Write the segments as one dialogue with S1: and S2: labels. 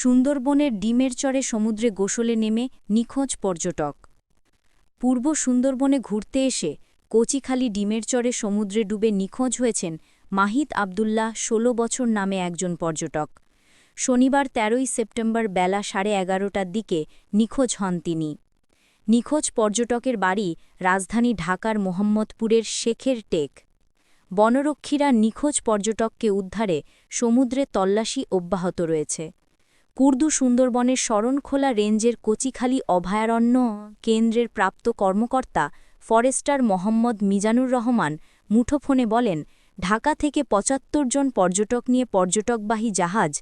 S1: সুন্দরবনের ডিমের চরে সমুদ্রে গোসলে নেমে নিখোঁজ পর্যটক। পূর্ব সুন্দরবনে ঘুরতে এসে কচিখালি ডিমের চরে সমুদ্রে ডুবে নিখোঁজ হয়েছেন মাহিত আবদুল্লাহ ১৬ বছর নামে একজন পর্যটক। শনিবার ১৩ই সেপ্টেম্বর বেলা সাড়ে এগারোটার দিকে নিখোঁজ হন তিনি। নিখোঁজ পর্যটকের বাড়ি রাজধানী ঢাকার মোহাম্মদপুরের শেখের টেক। বনরক্ষীরা নিখোঁজ পর্যটককে উদ্ধারে সমুদ্রে তল্লাশি অব্যাহত রয়েছে। কুর্দু সুন্দরবনের শরণখোলা রেঞ্জের কচিখালি অভয়ারণ্য কেন্দ্রের প্রাপ্ত কর্মকর্তা ফরেস্টার মোহাম্মদ মিজানুর রহমান মুঠোফোনে বলেন, ঢাকা থেকে ৭৫ জন পর্যটক নিয়ে পর্যটকবাহী জাহাজ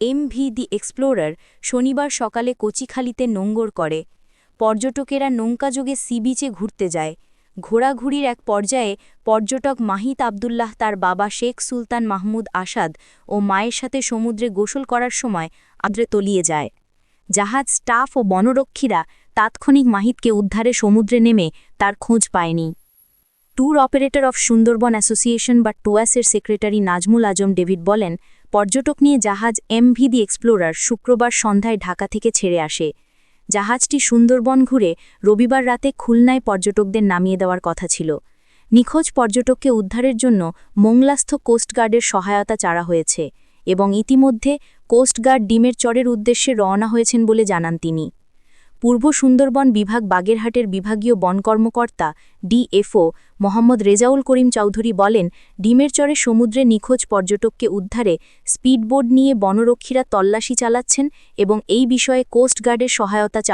S1: এমভি দি এক্সপ্লোরার শনিবার সকালে কচিখালিতে নোঙ্গর করে। পর্যটকেরা নৌকাযোগে সি বিচে ঘুরতে যায়। ঘোরাঘুরির এক পর্যায়ে পর্যটক মাহিত আবদুল্লাহ তার বাবা শেখ সুলতান মাহমুদ আসাদ ও মায়ের সাথে সমুদ্রে গোসল করার সময় আদ্রে তলিয়ে যায়। জাহাজ স্টাফ ও বনরক্ষীরা তাৎক্ষণিক মাহিতকে উদ্ধারে সমুদ্রে নেমে তার খোঁজ পায়নি। Tour operator of Sundarban association বা টোয়াসের সেক্রেটারি নাজমুল আজম ডেভিড বলেন, পর্যটক নিয়ে জাহাজ এমভি দি এক্সপ্লোরার শুক্রবার সন্ধ্যায় ঢাকা থেকে ছেড়ে আসে। জাহাজটি সুন্দরবন ঘুরে রবিবার রাতে খুলনায় পর্যটকদের নামিয়ে দেওয়ার কথা ছিল। নিখোঁজ পর্যটককে উদ্ধারের জন্য মোংলাস্থ কোস্টগার্ডের সহায়তা চাড়া হয়েছে এবং ইতিমধ্যে কোস্টগার্ড ডিমের চরের উদ্দেশ্যে রওনা হয়েছেন বলে জানান তিনি। পূর্ব সুন্দরবন বিভাগ বাগেরহাটের বিভাগীয় বন কর্মকর্তা ডিএফও মোহাম্মদ রেজাউল করিম চৌধুরী বলেন, ডিমের চরে সমুদ্রে নিখোঁজ পর্যটককে উদ্ধারে স্পিডবোর্ড নিয়ে বনরক্ষীরা তল্লাশি চালাচ্ছেন এবং এই বিষয়ে কোস্টগার্ডের সহায়তা